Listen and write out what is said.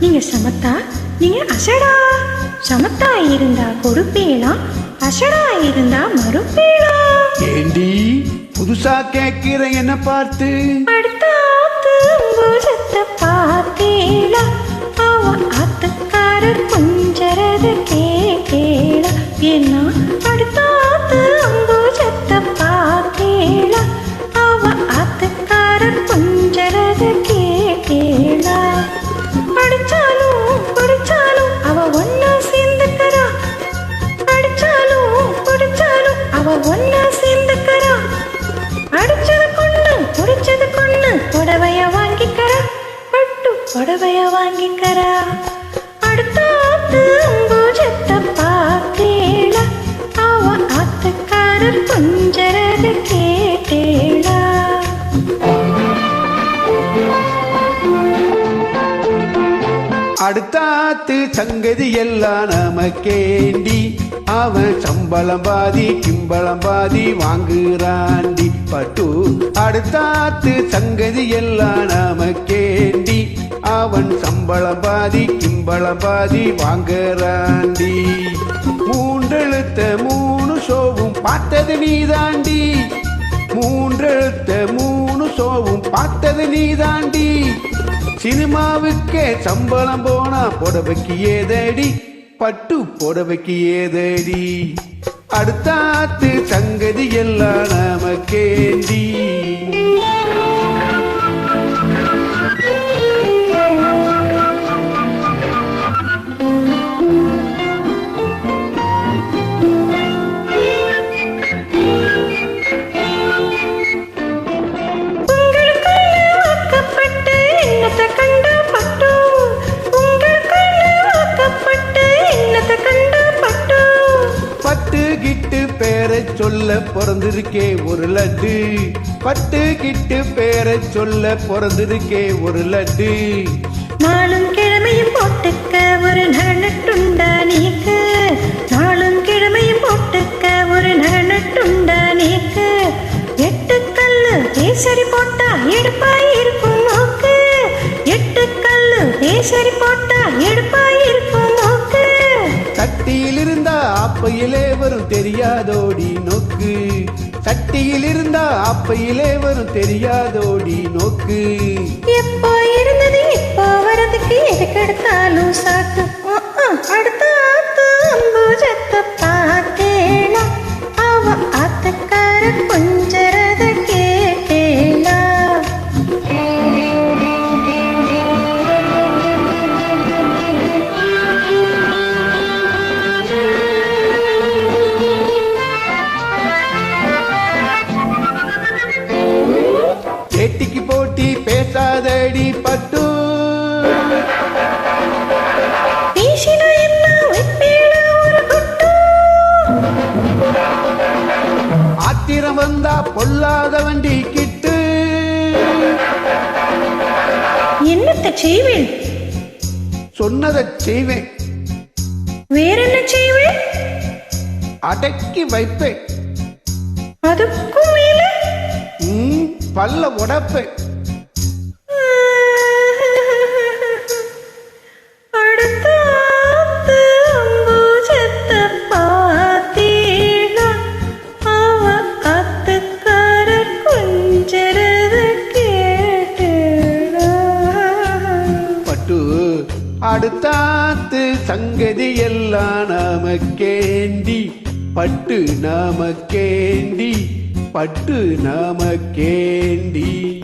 நீங்க சமத்தா? நீங்க அசடா. சமத்தா இருந்தா கொடுப்பீங்களா அசடா இருந்தா மறுப்பீங்களா ஏண்டி? புதுசா கேட்கிற என்ன பார்த்து? அடுத்த ஆத்து பூஜத்தை பார்த்தீங்களா அவ ஆத்துக்காரர் கொஞ்சரது கேட்டீங்களா ஏன்னா அவன் ஒன்னா சேர்ந்துக்கிறா அடிச்சது கொண்டு புடிச்சது கொண்டு புடவைய வாங்கிக்கறா. பட்டு புடவைய வாங்கிக்கறா. அடுத்த ஆத்து பூஜத்தை பார்த்தேளா அவன் ஆத்துக்காரர் பொண்ணு அடுத்தாத்து சங்கதி எல்லாம் நமக்கேண்டி அவன் சம்பளம் பாதி கிம்பளம் பாதி வாங்குறாண்டி. பட்டு அடுத்தாத்து சங்கதி எல்லாம் நமக்கேண்டி அவன் சம்பளம் பாதி கிம்பளம் பாதி வாங்குறாண்டி. மூன்றெழுத்த மூணு சோவும் பார்த்தது நீதாண்டி. மூன்றெழுத்த மூணு சோவும் பார்த்தது நீதாண்டி. சினிமாவுக்கே சம்பளம் போனா புடவைக்கு ஏதடி பட்டு புடவைக்கு ஏதடி அடுத்தாத்து சங்கதி எல்லாம் நமக்கேண்டி. கிட்டு பேரை சொல்ல பிறந்திருக்கே ஒரு லட்டு. பட்டு கிட்டு பேரை சொல்ல பிறந்திருக்கே ஒரு லட்டு. நாளும் கிழமையும் போட்டுக்க ஒரு நகனட்டுண்டா நீக்கு. நாளும் கிழமையும் போட்டுக்க ஒரு நகனட்டுண்டா நீக்கு. எட்டு கல்லு பேசரி போட்டா எடுப்பாய் இருக்கும் நோக்கு எட்டு கல்லு பேசரி போட்டா எடுப்பாய் இருக்கும் அப்பையிலே வரும் தெரியாதோடி நோக்கு. சட்டியில் இருந்தா அப்பையிலே வரும் தெரியாதோடி நோக்கு. எப்போ இருந்தது இப்போ வரதுக்கு எதுக்கெடுத்தாலும் சாக்கு ஏட்டிக்கு போட்டி பேசாதடி பட்டு. ஆத்திரம் வந்தா பொல்லாத வண்டி கிட்டு. என்னத்தை செய்வேன்? சொன்னதை செய்வேன். வேற என்ன செய்வேன்? அடக்கி வைப்பேன். அதுக்கும் கேட்டேனா. பட்டு அடுத்தாத்து சங்கதி எல்லாம் நமக்கேண்டி பட்டு நமக்கேண்டி பட்டு நமக்கேண்டி.